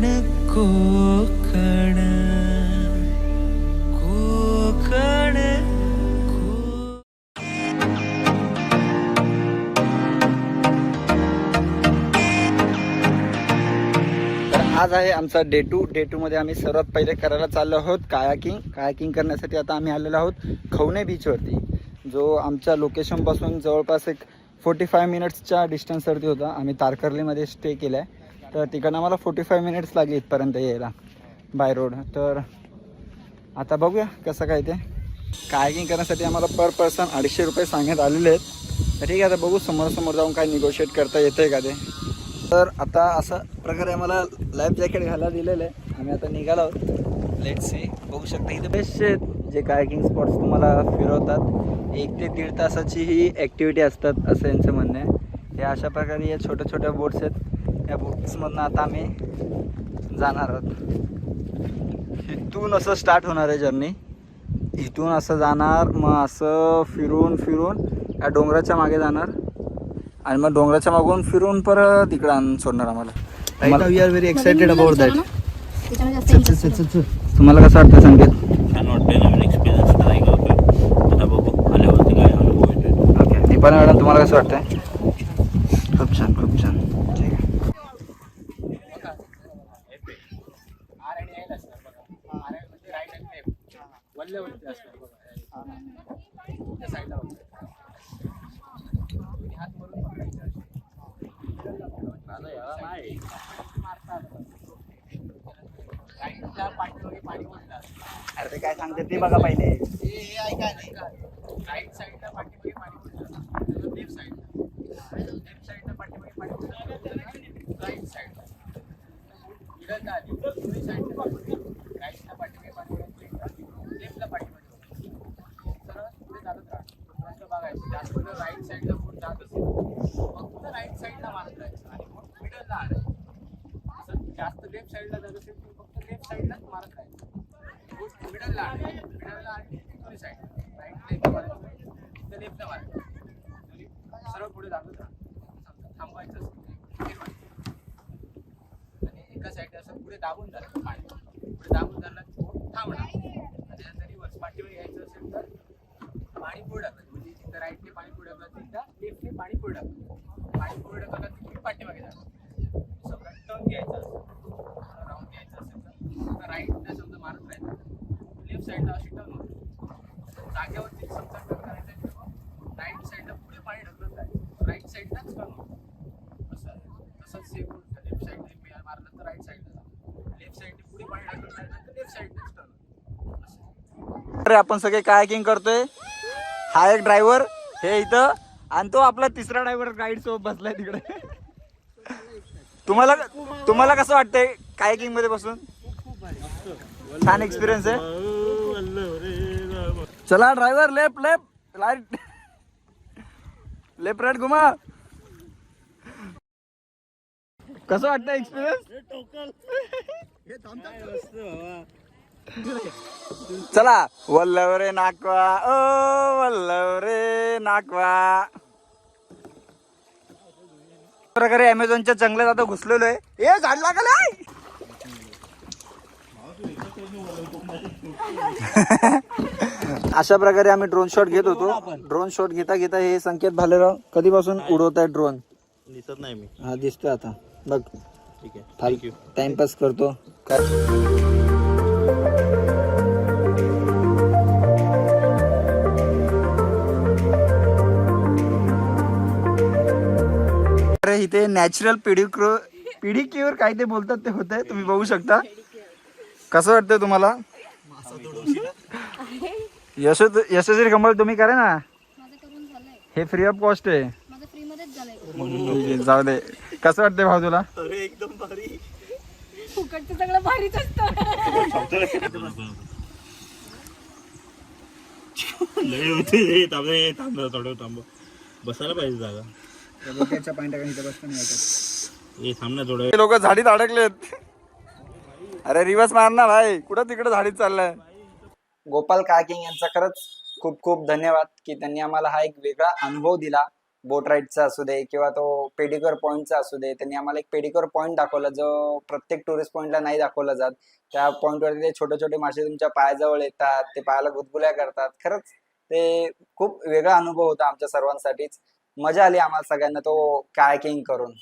कोकण कोकण कोकण तर आज आहे आमचा डे टू डे टू मध्ये आम्ही सर्वात पहिले करायला चाललो आहोत कायाकिंग कायाकिंग करण्यासाठी आता आम्ही आलेलो आहोत खवणे बीचवरती जो आमच्या लोकेशनपासून जवळपास एक फोर्टी फाय मिनिट्सच्या डिस्टन्सवरती होता. आम्ही तारकर्लीमध्ये स्टे केला आहे तर तिकडनं आम्हाला फोर्टी फाय मिनिट्स लागले इथपर्यंत यायला बाय रोड तर आता बघूया कसं काय ते. कायकिंग करण्यासाठी आम्हाला पर पर्सन अडीचशे रुपये सांगण्यात आलेले आहेत. तर ठीक आहे आता बघू समोरासमोर जाऊन काय निगोशिएट करता येतंय का ते. तर आता असा प्रकारे आम्हाला लाईफ जॅकेट घालायला दिलेलं आहे. आम्ही आता निघालो आहोत. लेट सी बघू शकता इथे बेस्ट आहेत जे कायकिंग स्पॉट्स तुम्हाला फिरवतात. एक ते दीड तासाची ही ॲक्टिव्हिटी असतात असं यांचं म्हणणं आहे. हे अशा प्रकारे या छोट्या छोट्या बोट्स आहेत. या बोट्समधनं आता आम्ही जाणार आहोत. इथून असं स्टार्ट होणार आहे जर्नी इथून असं जाणार मग असं फिरून फिरून या डोंगराच्या मागे जाणार. आणि मग डोंगराच्या मागून फिरून परत तिकडं आणून सोडणार आम्हाला. We are very excited about that तुम्हाला कसं वाटतं संकेत? छान वाटतंय नवीन एक्सपिरियन्स ट्राय करतोय आता बघू आल्यावरती काय अनुभव येतोय. ओके दीपाली मॅडम तुम्हाला कसं वाटतंय खूप छान खूप छान ठीक आहे अरे ते काय सांगते ते बघा पहिले. राईट साईडला पाठीमागे पाणी पडलं लेफ्ट साईडला लेफ्ट साईडला पाठीमागे पाणी पडलं राईट साईडला मिडल आली दोन्ही साईडला राईटला पाठीमागे पाणी पडलं लेफ्टला पाठीमागे सरळ पुढे चालत राहा प्रश्न बघायचं लेफ्ट साईडला पुढे जात असेल. फक्त राईट साईडला मारत जायचं आणि मग मिडलला आणायचं असं जास्त लेफ्ट साईडला जात असेल तर फक्त लेफ्ट साईडलाच मारत राहायचं मिडलला आणायचं मिडलला आणि दोन्ही साईड राईट लेफ्ट मारायचं तर लेफ्टला मारायचं तरी सरळ पुढे जातो थांबायचं असेल तर आणि एका साईडला असं पुढे दाबून धरलं पाणी पुढे दाबून धरलं की बोट थांबणार आणि त्यानंतर रिवर्स पाठीवर यायचं असेल तर पाणी पुढे टाकायचं म्हणजे जिथं राईटने पाणी पुढे लेफ्टने पाणी पुढे टाकतो पाणी पुढे टाकलं की तुम्ही पाठीमागे जाणार समजा टर्न घ्यायचा असेल राऊंड घ्यायचं असेल तर राईटला समजा मारत राहील लेफ्ट साईडला अशी टर्न होते. जाग्यावरती समजा टर्न करायचं आहे तेव्हा राईट साईडला पुढे पाणी ढकलत जायचं. राईट साईडलाच टर्न होतं. असं आहे. तसंच सेम लेफ्ट साईडने मारलं तर राईट साईडला लेफ्ट साईडने पुढे पाणी ढकलत जायचं तर लेफ्ट साईडलाच टर्न असं अरे आपण सगळे कायाकिंग करतोय. हा एक ड्रायव्हर हे इथं. आणि तो आपला तिसरा ड्रायव्हर गाईड सोबत बसलाय तिकडे. तुम्हाला तुम्हाला कसं वाटतंय कायकिंगमध्ये बसून? छान एक्सपिरियन्स आहे. चला driver left left right left right घुमा. कसं वाटतं एक्सपिरियन्स चला. वल्लव रे नाकवा ओ वल्लव रे नाकवा. प्रकारे अमेझॉनच्या जंगलात आता घुसलेलो आहे. ए झाड लागल. अशा प्रकारे आम्ही ड्रोन शॉट घेत होतो. ड्रोन शॉट घेता घेता हे संकेत भालेराव कधीपासून उडवत आहे ड्रोन दिसत नाही मी. हा दिसतोय आता. बघ. ठीक आहे. थँक्यू टाइमपास करतो. काय? इथे नॅचरल पिडिक्रो पिडिक्युअर काय ते बोलतात ते होतंय तुम्ही बघू शकता. कसं वाटतंय तुम्हाला? यश यशस्वी कमल तुम्ही करा ना. हे फ्री ऑफ कॉस्ट आहे. जाऊ दे. कसं वाटतंय भाऊ तुला? एकदम भारी फुकटचं सगळं भारीच असतं. लय होते थांब रे, थांब जरा थोडं थांब. बसायला पाहिजे जागा. थोडं. लोक झाडीत अडकलेत. अरे रिवर्स मार ना भाई. कुठं तिकडे झाडीत चाललाय? गोपाल काकिंग यांचा खरंच खूप खूप धन्यवाद की त्यांनी आम्हाला हा एक वेगळा अनुभव दिला. बोट राईडचा असू दे किंवा तो पेडिकर पॉईंटचा असू दे त्यांनी आम्हाला एक पेडिकर पॉईंट दाखवला जो प्रत्येक टुरिस्ट पॉईंटला नाही दाखवला जात. त्या पॉईंटवरती ते छोटे छोटे मासे तुमच्या पायाजवळ येतात ते पायाला गुदगुल्या करतात. खरंच ते खूप वेगळा अनुभव होता आमच्या सर्वांसाठीच. मजा आली आम्हाला सगळ्यांना तो कायकिंग करून.